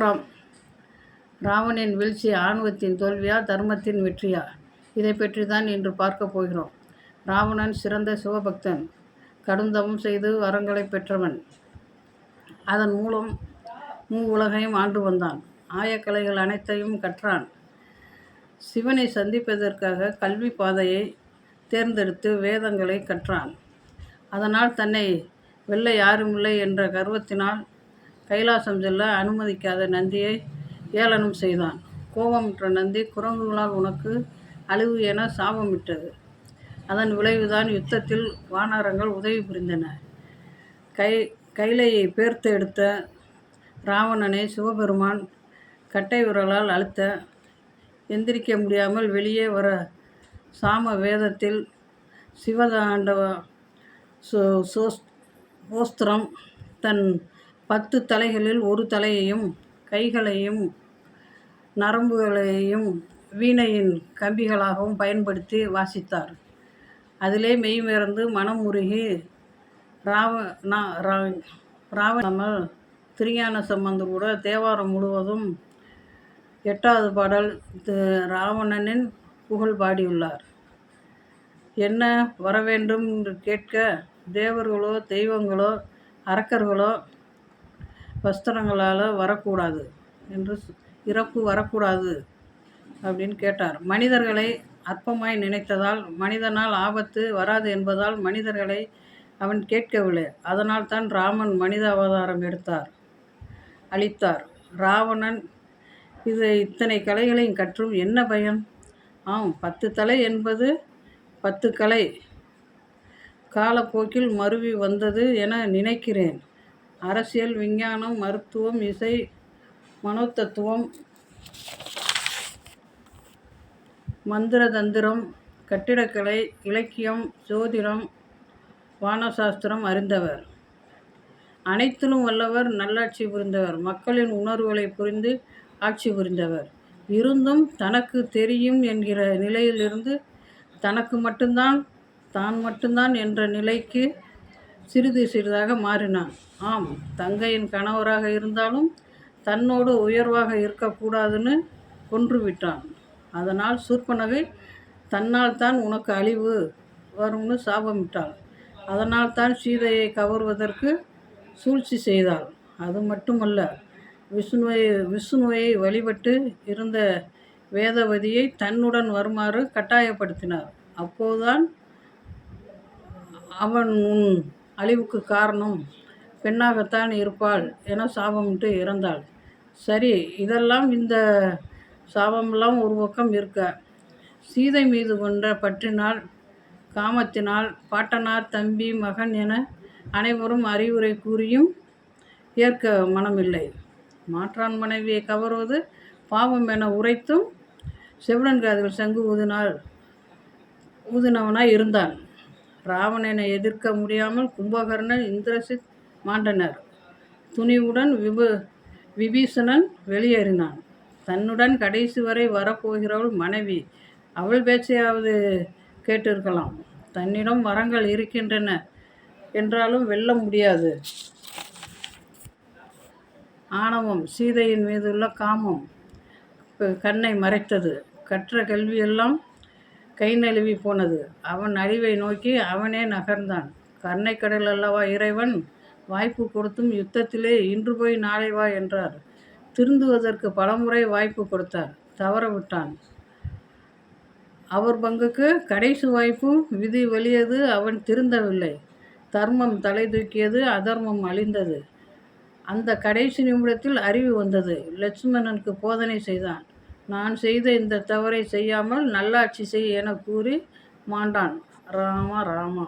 ராம். ராம் ராவணின் வீழ்ச்சி ஆணவத்தின் தோல்வியா தர்மத்தின் வெற்றியா? இதை பற்றி தான் இன்று பார்க்க போகிறோம். ராவணன் சிறந்த சிவபக்தன். கடுந்தவம் செய்து வரங்களை பெற்றவன். அதன் மூலம் மூ உலகையும் ஆண்டு வந்தான். ஆயக்கலைகள் அனைத்தையும் கற்றான். சிவனை சந்திப்பதற்காக கல்வி பாதையை தேர்ந்தெடுத்து வேதங்களை கற்றான். அதனால் தன்னை வெல்ல யாருமில்லை என்ற கர்வத்தினால் கைலாசம் செல்ல அனுமதிக்காத நந்தியை ஏளனம் செய்தான். கோபமுற்ற நந்தி குரங்குகளால் உனக்கு அழிவு என சாபமிட்டது. அதன் விளைவுதான் யுத்தத்தில் வானரங்கள் உதவி புரிந்தன. கை கைலையை பேர்த்து எடுத்த ராவணனை சிவபெருமான் கட்டை விரலால் அழுத்த எந்திரிக்க முடியாமல் வெளியே வர சாம வேதத்தில் சிவதாண்டவ சோ சோஸ்திரம் தன் பத்து தலைகளில் ஒரு தலையையும் கைகளையும் நரம்புகளையும் வீணையின் கம்பிகளாகவும் பயன்படுத்தி வாசித்தார். அதிலே மெய்மறந்து மனம் உருகி ராவ ராவணமல் திருஞான சம்பந்த கூட தேவாரம் முழுவதும் எட்டாவது பாடல் ராவணனின் புகழ் பாடியுள்ளார். என்ன வரவேண்டும் என்று கேட்க தேவர்களோ தெய்வங்களோ அரக்கர்களோ வஸ்திரங்களால் வரக்கூடாது என்று இறப்பு வரக்கூடாது அப்படின்னு கேட்டார். மனிதர்களை அற்பமாய் நினைத்ததால் மனிதனால் ஆபத்து வராது என்பதால் மனிதர்களை அவன் கேட்கவில்லை. அதனால் தான் ராமன் மனித அவதாரம் எடுத்தார் அளித்தார். ராவணன் இது இத்தனை கலைகளையும் கற்றும் என்ன பயன்? ஆம் பத்து தலை என்பது பத்து கலை. காலப்போக்கில் மருவி வந்தது என நினைக்கிறேன். அரசியல் விஞ்ஞானம் மருத்துவம் இசை மனோதத்துவம் மந்திர தந்திரம் கட்டிடக்கலை இலக்கியம் ஜோதிடம் வானசாஸ்திரம் அறிந்தவர். அனைத்திலும் வல்லவர் நல்லாட்சி புரிந்தவர். மக்களின் உணர்வுகளை புரிந்து ஆட்சி புரிந்தவர். இருந்தும் தனக்கு தெரியும் என்கிற நிலையிலிருந்து தனக்கு மட்டும்தான் தான் மட்டும்தான் என்ற நிலைக்கு சிறிது சிறிதாக மாறினான். ஆம் தங்கையின் கணவராக இருந்தாலும் தன்னோடு உயர்வாக இருக்கக்கூடாதுன்னு கொன்றுவிட்டான். அதனால் சூர்பனகை தன்னால் தான் உனக்கு அழிவு வரும்னு சாபமிட்டாள். அதனால் தான் சீதையை கவர்வதற்கு சூழ்ச்சி செய்தாள். அது மட்டுமல்ல விஷ்ணுவை விஷ்ணுவை வழிபட்டு இருந்த வேதவதியை தன்னுடன் வருமாறு கட்டாயப்படுத்தினார். அப்போதுதான் அவன் உன் அழிவுக்கு காரணம். பெண்ணாகத்தான் இருப்பாள் என சாபமிட்டு இறந்தாள். சரி இதெல்லாம் இந்த சாபமெல்லாம் ஒரு பக்கம் இருக்க. சீதை மீது கொண்ட பற்றினால் காமத்தினால் பாட்டனார் தம்பி மகன் என அனைவரும் அறிவுரை கூறியும் ஏற்க மனமில்லை. மாற்றான் மனைவியை கவர்வது பாவம் என உரைத்தும் செவ்வனன் காதில் சங்கு ஊதினால் ஊதினவனாய் இருந்தான். ராவணனை எதிர்க்க முடியாமல் கும்பகர்ணன் இந்திரசித் மாண்டனர். துணிவுடன் விபு விபீஷணன் வெளியேறினான். தன்னுடன் கடைசி வரை வரப்போகிறவள் மனைவி. அவள் பேச்சையாவது கேட்டிருக்கலாம். தன்னிடம் வரங்கள் இருக்கின்றன என்றாலும் வெல்ல முடியாது. ஆணவம் சீதையின் மீதுள்ள காமம் கண்ணை மறைத்தது. கற்ற கல்வியெல்லாம் கை நழுவி போனது. அவன் அழிவை நோக்கி அவனே நகர்ந்தான். கருணைக்கடல் கடல் அல்லவா இறைவன்? வாய்ப்பு கொடுத்தும் யுத்தத்திலே இன்று போய் நாளை வா என்றார். திருந்துவதற்கு பலமுறை வாய்ப்பு கொடுத்தார். தவற விட்டான் அவர் பங்குக்கு கடைசி வாய்ப்பு விதி வலியது அவன் திருந்தவில்லை. தர்மம் தலை தூக்கியது அதர்மம் அழிந்தது. அந்த கடைசி நிமிடத்தில் அறிவு வந்தது. லட்சுமணனுக்கு போதனை செய்தான். நான் செய்த இந்த தவறை செய்யாமல் நல்லாட்சி செய் என கூறி மாண்டான். ராமா ராமா.